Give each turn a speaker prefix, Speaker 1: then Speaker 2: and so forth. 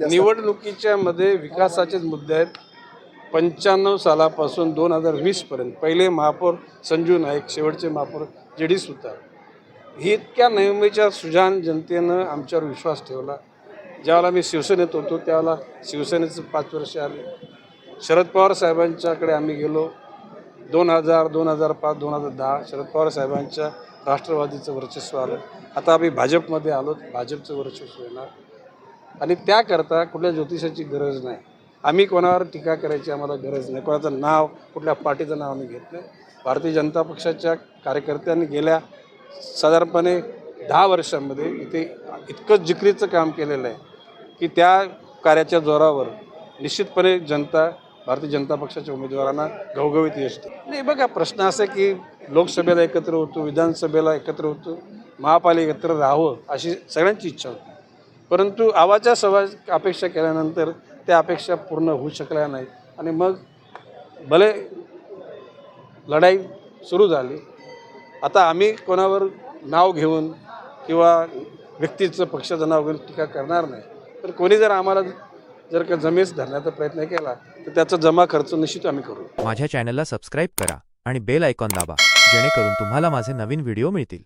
Speaker 1: निवडणुकीच्या मध्ये विकासाचेच मुद्दे आहेत. पंच्याण्णव सालापासून दोन हजार वीसपर्यंत पहिले महापौर संजू नाईक शेवटचे महापौर जे डी सुतार. ही इतक्या नेहमीच्या सुजान जनतेनं आमच्यावर विश्वास ठेवला. ज्यावेळेला मी शिवसेनेत होतो त्यावेळेला शिवसेनेचं पाच वर्ष आले शरद पवार साहेबांच्याकडे आम्ही गेलो. दोन हजार दोन हजार पाच दोन हजार दहा शरद पवार साहेबांच्या राष्ट्रवादीचं वर्चस्व आलं. आता आम्ही भाजपमध्ये आलो भाजपचं वर्चस्व येणार. आणि त्याकरता कुठल्या ज्योतिषाची गरज नाही. आम्ही कोणावर टीका करायची आम्हाला गरज नाही. कोणाचं नाव कुठल्या पार्टीचं नाव आम्ही घेत नाही. भारतीय जनता पक्षाच्या कार्यकर्त्यांनी गेल्या साधारणपणे दहा वर्षांमध्ये इथे इतकं जिकरीचं काम केलेलं आहे की त्या कार्याच्या जोरावर निश्चितपणे जनता भारतीय जनता पक्षाच्या उमेदवारांना घवघवीत यश नाही बघा प्रश्न असा आहे की लोकसभेला एकत्र होतो विधानसभेला एकत्र होतो महापालिका एकत्र राहावं अशी सगळ्यांची इच्छा होती. परंतु आवाजा सवाज अपेक्षा केल्यानंतर त्या अपेक्षा पूर्ण होऊ शकल्या नाहीत. आणि मग भले लढाई सुरू झाली आता आम्ही कोणावर नाव घेऊन किंवा व्यक्तीचं पक्षाचं नाव घेऊन टीका करणार नाही. तर कोणी जर आम्हाला जर का जमेस धरण्याचा प्रयत्न केला तर त्याचा जमा खर्च निश्चित आम्ही करू.
Speaker 2: माझ्या चॅनलला सबस्क्राईब करा आणि बेल आयकॉन दाबा जेणेकरून तुम्हाला माझे नवीन व्हिडिओ मिळतील.